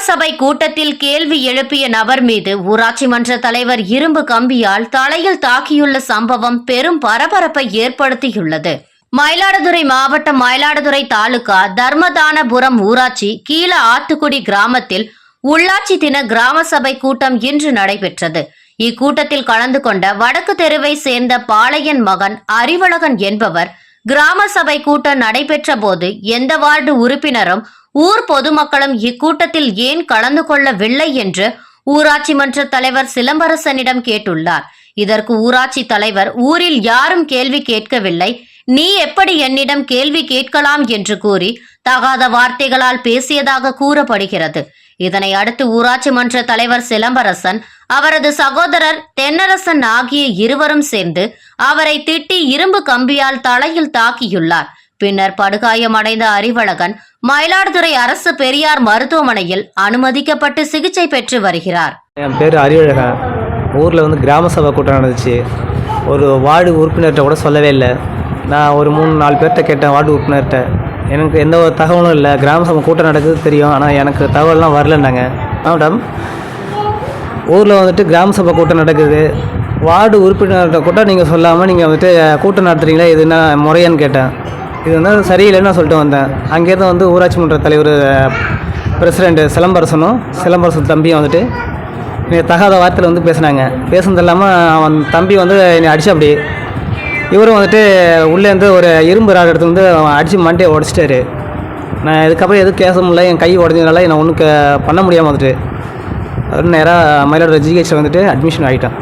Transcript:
சபை கூட்டத்தில் கேள்வி எழுப்பிய நபர் மீது ஊராட்சி மன்ற தலைவர் இரும்பு கம்பியால் தலையில் தாக்கியுள்ள சம்பவம் பெரும் பரபரப்பை ஏற்படுத்தியுள்ளது. மயிலாடுதுறை மாவட்டம் மயிலாடுதுறை தாலுகா தர்மதானபுரம் ஊராட்சி கீழ ஆத்துக்குடி கிராமத்தில் உள்ளாட்சி தின கிராம சபை கூட்டம் இன்று நடைபெற்றது. இக்கூட்டத்தில் கலந்து கொண்ட வடக்கு தெருவை சேர்ந்த பாளையன் மகன் அறிவழகன் என்பவர் கிராம சபை கூட்டம் நடைபெற்ற போது எந்த வார்டு உறுப்பினரும் ஊர் பொதுமக்களும் இக்கூட்டத்தில் ஏன் கலந்து கொள்ளவில்லை என்று ஊராட்சி மன்ற தலைவர் சிலம்பரசனிடம் கேட்டுள்ளார். இதற்கு ஊராட்சி தலைவர் ஊரில் யாரும் கேள்வி கேட்கவில்லை. நீ எப்படி என்னிடம் கேள்வி கேட்கலாம்? என்று கூறி தகாத வார்த்தைகளால் பேசியதாக கூறப்படுகிறது. இதனை அடுத்து ஊராட்சி மன்ற தலைவர் சிலம்பரசன் அவரது சகோதரர் தென்னரசன் ஆகிய இருவரும் சேர்ந்து அவரை திட்டி இரும்பு கம்பியால் தலையில் தாக்கியுள்ளார். பின்னர் படுகாயமடைந்த அறிவழகன் மயிலாடுதுறை அரசு பெரியார் மருத்துவமனையில் அனுமதிக்கப்பட்டு சிகிச்சை பெற்று வருகிறார். என் பேர் அறிவழகன். ஊரில் வந்து கிராம சபை கூட்டம் நடந்துச்சு. ஒரு வார்டு உறுப்பினர்கிட்ட கூட சொல்லவே இல்லை. நான் ஒரு மூணு நாலு பேர்கிட்ட கேட்டேன் வார்டு உறுப்பினர்கிட்ட. எனக்கு எந்த ஒரு தகவலும் இல்லை. கிராம சபை கூட்டம் நடக்குது தெரியும் ஆனால் எனக்கு தகவல்லாம் வரலன்னாங்க. மேடம். ஊரில் வந்துட்டு கிராம சபை கூட்டம் நடக்குது. வார்டு உறுப்பினர்கிட்ட கூட நீங்கள் சொல்லாமல் நீங்கள் வந்துட்டு கூட்டம் நடத்துகிறீங்களா இது என்ன முறையான்னு கேட்டேன். இது வந்து சரியில்லைன்னு நான் சொல்லிட்டு வந்தேன். அங்கேருந்து வந்து ஊராட்சி மன்ற தலைவர் பிரசிடெண்ட் சிலம்பரசனும் சிலம்பரசன் தம்பியும் வந்துட்டு என்னை தகாத வார்த்தையில் வந்து பேசினாங்க. பேசுனது இல்லாமல் அவன் தம்பி வந்து என்னை அடிச்சு அப்படி இவரும் வந்துட்டு உள்ளேருந்து ஒரு இரும்பு ராடு எடுத்து வந்து அவன் அடித்து மண்டையை உடச்சிட்டாரு. நான் இதுக்கப்புறம் எதுவும் கேச முடியல என் கை உடஞ்சதுனால என்னை ஒன்றும் பண்ண முடியாமல் வந்துட்டு நேராக மயிலாடுதுறை ஜிஹெச்சில் வந்துட்டு அட்மிஷன் ஆகிட்டேன்